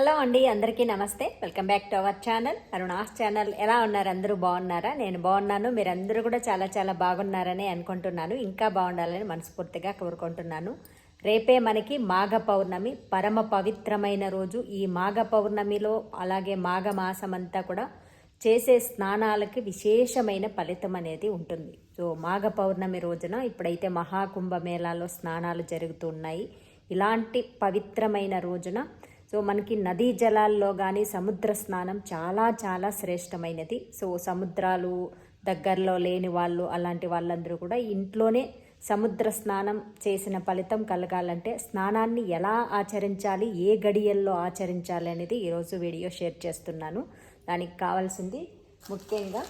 Hello అండి అందరికీ నమస్తే. Welcome back to our channel. Aruna's channel. ఎలా ఉన్నారు? అందరూ బాగున్నారా? నేను బాగున్నాను. మీరందరూ కూడా చాలా చాలా బాగున్నారని అనుకుంటున్నాను. ఇంకా బాగుండాలని మనస్ఫూర్తిగా కోరుకుంటున్నాను. రేపే మనకి మాఘ పౌర్ణమి. పరమ పవిత్రమైన రోజు. ఈ మాఘ పౌర్ణమిలో అలాగే మాఘ మాసం అంతా కూడా చేసే స్నానాలకి విశేషమైన ఫలితం అనేది ఉంటుంది. సో మాఘ పౌర్ణమి రోజున ఇప్పుడైతే మహాకుంభ మేళాలో స్నానాలు జరుగుతున్నాయి ఇలాంటి పవిత్రమైన రోజున సో మనకి నదీ జలాల్లో కానీ సముద్ర స్నానం చాలా చాలా శ్రేష్టమైనది. సో సముద్రాలు దగ్గరలో లేని వాళ్ళు అలాంటి వాళ్ళందరూ కూడా ఇంట్లోనే సముద్ర స్నానం చేసిన ఫలితం కలగాలంటే స్నానాన్ని ఎలా ఆచరించాలి ఏ గడియల్లో ఆచరించాలి అనేది ఈరోజు వీడియో షేర్ చేస్తున్నాను. దానికి కావాల్సింది ముఖ్యంగా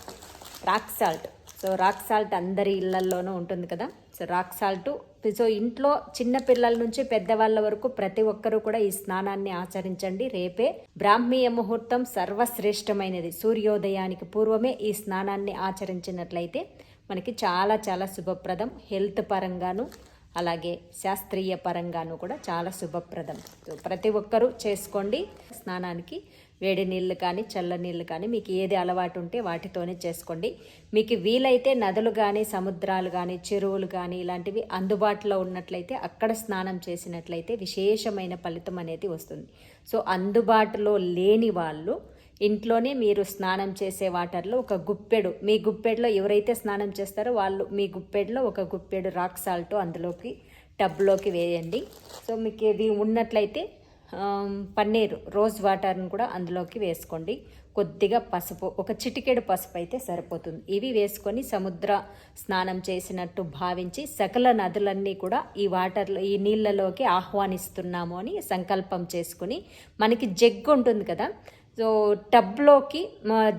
rock salt. So rock salt అందరి ఇళ్ళల్లోనూ ఉంటుంది కదా. సో రాక్ సాల్ట్ సో ఇంట్లో చిన్న పిల్లల నుంచి పెద్దవాళ్ళ వరకు ప్రతి ఒక్కరూ కూడా ఈ స్నానాన్ని ఆచరించండి. రేపే బ్రాహ్మీయ ముహూర్తం సర్వశ్రేష్టమైనది. సూర్యోదయానికి పూర్వమే ఈ స్నానాన్ని ఆచరించినట్లయితే మనకి చాలా చాలా శుభప్రదం. హెల్త్ పరంగాను అలాగే శాస్త్రీయ పరంగాను కూడా చాలా శుభప్రదం. సో ప్రతి ఒక్కరూ చేసుకోండి. స్నానానికి వేడి నీళ్ళు కానీ చల్ల నీళ్ళు కానీ మీకు ఏది అలవాటు ఉంటే వాటితోనే చేసుకోండి. మీకు వీలైతే నదులు కానీ సముద్రాలు కానీ చెరువులు కానీ ఇలాంటివి అందుబాటులో ఉన్నట్లయితే అక్కడ స్నానం చేసినట్లయితే విశేషమైన ఫలితం అనేది వస్తుంది. సో అందుబాటులో లేని వాళ్ళు ఇంట్లోనే మీరు స్నానం చేసే వాటర్లో ఒక గుప్పెడు మీ గుప్పెడులో ఎవరైతే స్నానం చేస్తారో వాళ్ళు మీ గుప్పెడులో ఒక గుప్పెడు రాక్ సాల్ట్ అందులోకి టబ్లోకి వేయండి. సో మీకు ఇవి ఉన్నట్లయితే పన్నీరు రోజ్ వాటర్ని కూడా అందులోకి వేసుకోండి. కొద్దిగా పసుపు ఒక చిటికెడు పసుపు అయితే సరిపోతుంది. ఇవి వేసుకొని సముద్ర స్నానం చేసినట్టు భావించి సకల నదులన్నీ కూడా ఈ వాటర్లో ఈ నీళ్ళలోకి ఆహ్వానిస్తున్నాము అని సంకల్పం చేసుకుని మనకి జగ్గు ఉంటుంది కదా సో టబ్లోకి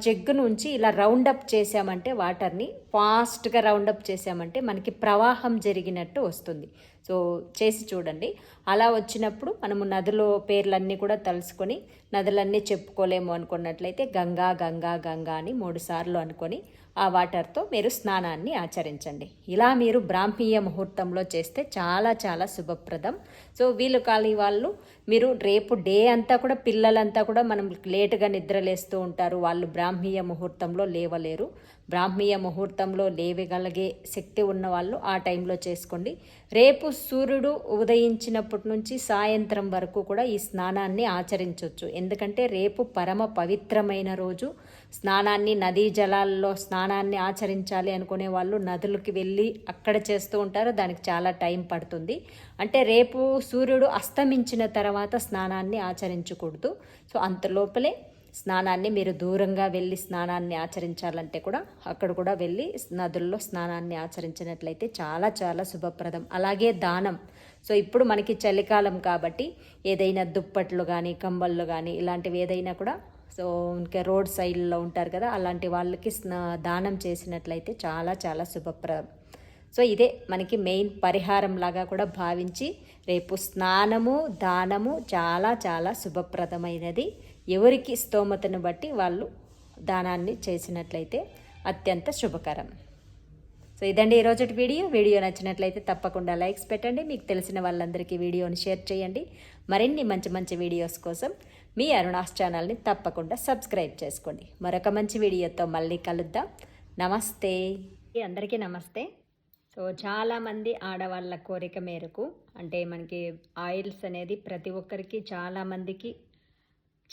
జగ్గు నుంచి ఇలా రౌండప్ చేసామంటే వాటర్ని ఫాస్ట్గా రౌండప్ చేసామంటే మనకి ప్రవాహం జరిగినట్టు వస్తుంది. సో చేసి చూడండి. అలా వచ్చినప్పుడు మనము నదుల పేర్లన్నీ కూడా తలుసుకొని నదులన్నీ చెప్పుకోలేము అనుకున్నట్లయితే గంగా గంగా గంగా అని మూడుసార్లు అనుకొని ఆ వాటర్తో మీరు స్నానాన్ని ఆచరించండి. ఇలా మీరు బ్రాహ్మీయ ముహూర్తంలో చేస్తే చాలా చాలా శుభప్రదం. సో వీళ్ళు కాలి వాళ్ళు మీరు రేపు డే అంతా కూడా పిల్లలంతా కూడా మనం లేటుగా నిద్రలేస్తూ ఉంటారు. వాళ్ళు బ్రాహ్మీయ ముహూర్తంలో లేవలేరు. బ్రాహ్మీయ ముహూర్తంలో లేవగలిగే శక్తి ఉన్న వాళ్ళు ఆ టైంలో చేసుకోండి. రేపు సూర్యుడు ఉదయించినప్పటి నుంచి సాయంత్రం వరకు కూడా ఈ స్నానాన్ని ఆచరించవచ్చు ఎందుకంటే రేపు పరమ పవిత్రమైన రోజు. స్నానాన్ని నదీ జలాల్లో స్నా స్నానాన్ని ఆచరించాలి అనుకునే వాళ్ళు నదులకి వెళ్ళి అక్కడ చేస్తూ ఉంటారు. దానికి చాలా టైం పడుతుంది. అంటే రేపు సూర్యుడు అస్తమించిన తర్వాత స్నానాన్ని ఆచరించకూడదు. సో అంత లోపలే స్నానాన్ని మీరు దూరంగా వెళ్ళి స్నానాన్ని ఆచరించాలంటే కూడా అక్కడ కూడా వెళ్ళి నదుల్లో స్నానాన్ని ఆచరించినట్లయితే చాలా చాలా శుభప్రదం. అలాగే దానం. సో ఇప్పుడు మనకి చలికాలం కాబట్టి ఏదైనా దుప్పట్లు కానీ కంబళ్ళు కానీ ఇలాంటివి ఏదైనా కూడా సో ఇంకా రోడ్ సైడ్లో ఉంటారు కదా అలాంటి వాళ్ళకి దానం చేసినట్లయితే చాలా చాలా శుభప్రదం. సో ఇదే మనకి మెయిన్ పరిహారం లాగా కూడా భావించి రేపు స్నానము దానము చాలా చాలా శుభప్రదమైనది. ఎవరికి స్తోమతను బట్టి వాళ్ళు దానాన్ని చేసినట్లయితే అత్యంత శుభకరం. సో ఇదండి ఈరోజు వీడియో. వీడియో నచ్చినట్లయితే తప్పకుండా లైక్స్ పెట్టండి. మీకు తెలిసిన వాళ్ళందరికీ వీడియోని షేర్ చేయండి. మరిన్ని మంచి మంచి వీడియోస్ కోసం మీ అరుణాస్ ఛానల్ని తప్పకుండా సబ్స్క్రైబ్ చేసుకోండి. మరొక మంచి వీడియోతో మళ్ళీ కలుద్దాం. నమస్తే. అందరికీ నమస్తే. సో చాలామంది ఆడవాళ్ళ కోరిక మేరకు అంటే మనకి ఆయిల్స్ అనేది ప్రతి ఒక్కరికి చాలామందికి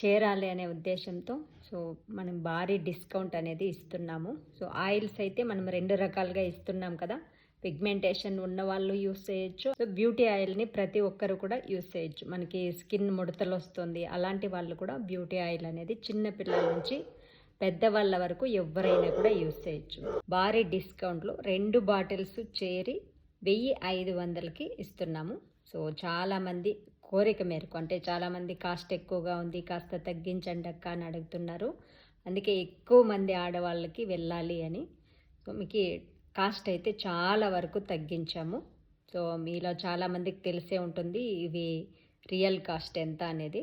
చేరాలి అనే ఉద్దేశంతో సో మనం భారీ డిస్కౌంట్ అనేది ఇస్తున్నాము. సో ఆయిల్స్ అయితే మనం రెండు రకాలుగా ఇస్తున్నాం కదా. పిగ్మెంటేషన్ ఉన్న వాళ్ళు యూస్ చేయొచ్చు. సో బ్యూటీ ఆయిల్ని ప్రతి ఒక్కరు కూడా యూస్ చేయొచ్చు. మనకి స్కిన్ ముడతలు వస్తుంది. అలాంటి వాళ్ళు కూడా బ్యూటీ ఆయిల్ అనేది చిన్న పిల్లల నుంచి పెద్దవాళ్ళ వరకు ఎవరైనా కూడా యూస్ చేయొచ్చు. భారీ డిస్కౌంట్లో రెండు బాటిల్స్ చేరి వెయ్యి ఐదు వందలకి ఇస్తున్నాము. సో చాలామంది కోరిక మేరకు అంటే చాలామంది కాస్ట్ ఎక్కువగా ఉంది కాస్త తగ్గించండి అక్క అని అడుగుతున్నారు. అందుకే ఎక్కువ మంది ఆడవాళ్ళకి వెళ్ళాలి అని. సో మీకు కాస్ట్ అయితే చాలా వరకు తగ్గించాము. సో మీలో చాలామందికి తెలిసే ఉంటుంది ఇవి రియల్ కాస్ట్ ఎంత అనేది.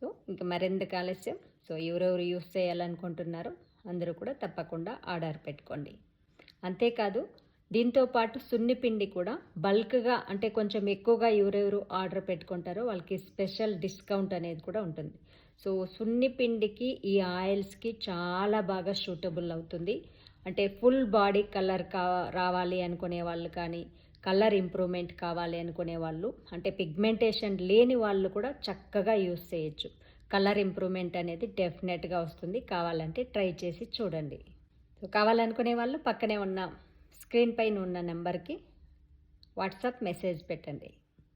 సో ఇంకా మరెందుకు ఆలస్యం? సో ఎవరెవరు యూస్ చేయాలనుకుంటున్నారో అందరూ కూడా తప్పకుండా ఆర్డర్ పెట్టుకోండి. అంతేకాదు దీంతో పాటు సున్నిపిండి కూడా బల్క్గా అంటే కొంచెం ఎక్కువగా ఎవరెవరు ఆర్డర్ పెట్టుకుంటారో వాళ్ళకి స్పెషల్ డిస్కౌంట్ అనేది కూడా ఉంటుంది. సో సున్నిపిండికి ఈ ఆయిల్స్కి చాలా బాగా సూటబుల్ అవుతుంది. అంటే ఫుల్ బాడీ కలర్ కా రావాలి అనుకునే వాళ్ళు కానీ కలర్ ఇంప్రూవ్మెంట్ కావాలి అనుకునే వాళ్ళు అంటే పిగ్మెంటేషన్ లేని వాళ్ళు కూడా చక్కగా యూస్ చేయొచ్చు. కలర్ ఇంప్రూవ్మెంట్ అనేది డెఫినెట్గా వస్తుంది. కావాలంటే ట్రై చేసి చూడండి. సో కావాలనుకునే వాళ్ళు పక్కనే ఉన్న స్క్రీన్ పైన ఉన్న నెంబర్కి వాట్సాప్ మెసేజ్ పెట్టండి.